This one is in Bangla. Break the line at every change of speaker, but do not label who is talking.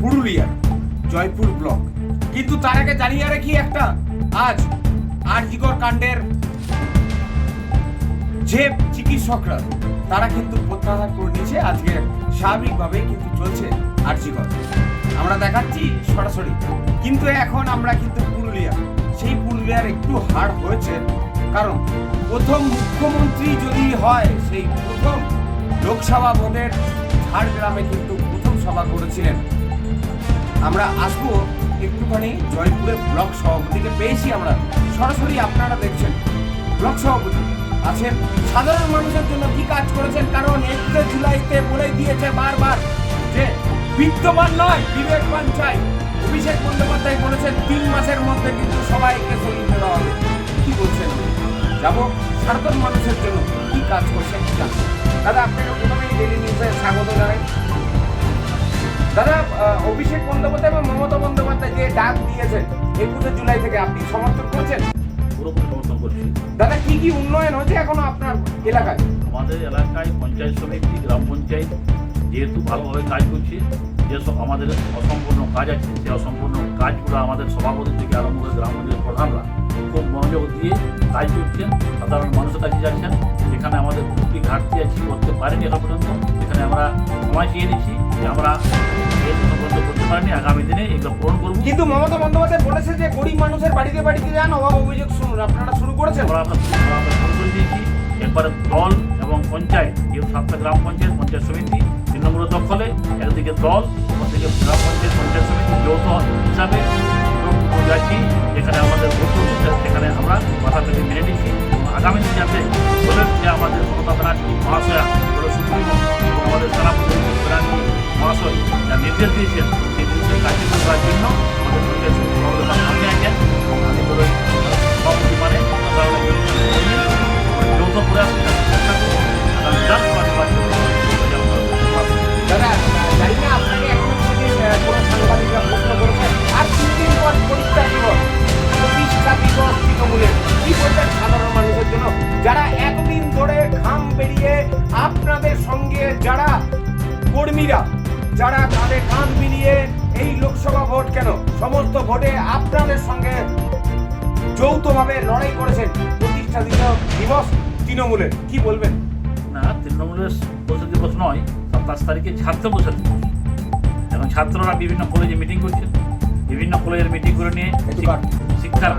পুরুলিয়ার জয়পুর ব্লক। কিন্তু তার আগে জানিয়ে রাখি একটা, আজ আরজিকর কাণ্ডের যে চিকিৎসকরা, তারা কিন্তু প্রত্যাহার করে নিয়েছে, আজকে স্বাভাবিকভাবে কিন্তু চলছে আরজিকর আমরা দেখাচ্ছি সরাসরি। কিন্তু এখন আমরা কিন্তু পুরুলিয়া। সেই পুরুলিয়ার একটু হার হয়েছে। কারণ প্রথম মুখ্যমন্ত্রী যদি হয়, সেই প্রথম লোকসভা ভোটের ঝাড়গ্রামে কিন্তু প্রথম সভা করেছিলেন আমরা আসব একটুখানি জয়পুরের ব্লক সভাপতিকে পেয়েছি আমরা। সরাসরি আপনারা দেখছেন ব্লক সভাপতি আছেন। সাধারণ মানুষের জন্য কি কাজ করেছেন? কারণ একুশে জুলাইতে বলে দিয়েছে বারবার যে বিদ্যমান নয় বিবেকবান চাই অভিষেক বন্দ্যোপাধ্যায় বলেছেন, তিন মাসের মধ্যে কিন্তু সবাইকে সরিয়ে দেওয়া হবে। কি বলছেন? যাব সাধারণ মানুষের জন্য কি কাজ করছেন? কি জানব। দাদা, আপনাকে প্রথমেই ডেলি নিউজে স্বাগত জানাই। দাদা অভিষেক বন্দ্যোপাধ্যায় এবং মমতা বন্দ্যোপাধ্যায় যে ডাক দিয়েছেন একুশে জুলাই থেকে আপনি সমর্থন করছেন?
পুরোপুরি সমর্থন করছি।
দাদা কি কি উন্নয়ন হয়েছে এখনও আপনার এলাকায়?
আমাদের এলাকায় পঞ্চায়েত সমিতি গ্রাম পঞ্চায়েত যেহেতু ভালোভাবে কাজ করছে যেসব আমাদের অসম্পূর্ণ কাজ আছে সেই অসম্পূর্ণ কাজগুলো আমাদের সভাপতি থেকে আরম্ভ করে গ্রাম পঞ্চায়েত প্রধানরা খুব মনোযোগ দিয়ে কাজ করছেন সাধারণ মানুষের কাছে যাচ্ছেন। যেখানে আমাদের ঘাটতি আছে করতে পারিনি এখানে আমরা সময় চেয়ে নিচ্ছি যে আমরা পর্যন্ত করতে পারিনি আগামী দিনে এগুলো পূরণ করব।
কিন্তু মমতা বন্দ্যোপাধ্যায় বলেছে যে গরিব মানুষের বাড়িতে বাড়িতে যান অভাব অভিযোগ শুনুন আপনারা শুরু করেছেন?
আমরা আমরা শুরু করে দিয়েছি। একবারে দল এবং পঞ্চায়েত যেহেতু সাতটা গ্রাম পঞ্চায়েত পঞ্চায়েত সমিতি তৃণমূল দখলে একদিকে দল অন্যদিকে গ্রাম পঞ্চায়েত পঞ্চায়েত সমিতি যৌথ হিসাবে যাচ্ছি যেখানে আমাদের ভোট সেখানে আমরা মাথা পেতে মেনে নিচ্ছি আগামী দিন যাতে বলেন যে আমাদের মমতা ব্যানার্জি মহাশয়া হলো সুপ্রিমো এবং আমাদের সেনাপতি ব্যানার্জি মহাশয় যা নির্দেশ দিয়েছেন সেই জিনিসের কার্যকর করার
কর্মীরা যারা কাঁধে কাঁধ মিলিয়ে এই লোকসভা ভোট কেন? সমস্ত ভোটে আপনাদের সঙ্গে যৌথভাবে লড়াই করেছেন প্রতিষ্ঠা দিবস তৃণমূলের। কি বলবেন?
না তৃণমূলের বসে দিবস নয় সাতাশ তারিখে ছাত্র বসে দিবস এখন ছাত্ররা বিভিন্ন কলেজে মিটিং করছে। বিভিন্ন কলেজের মিটিং করে নিয়ে শিক্ষার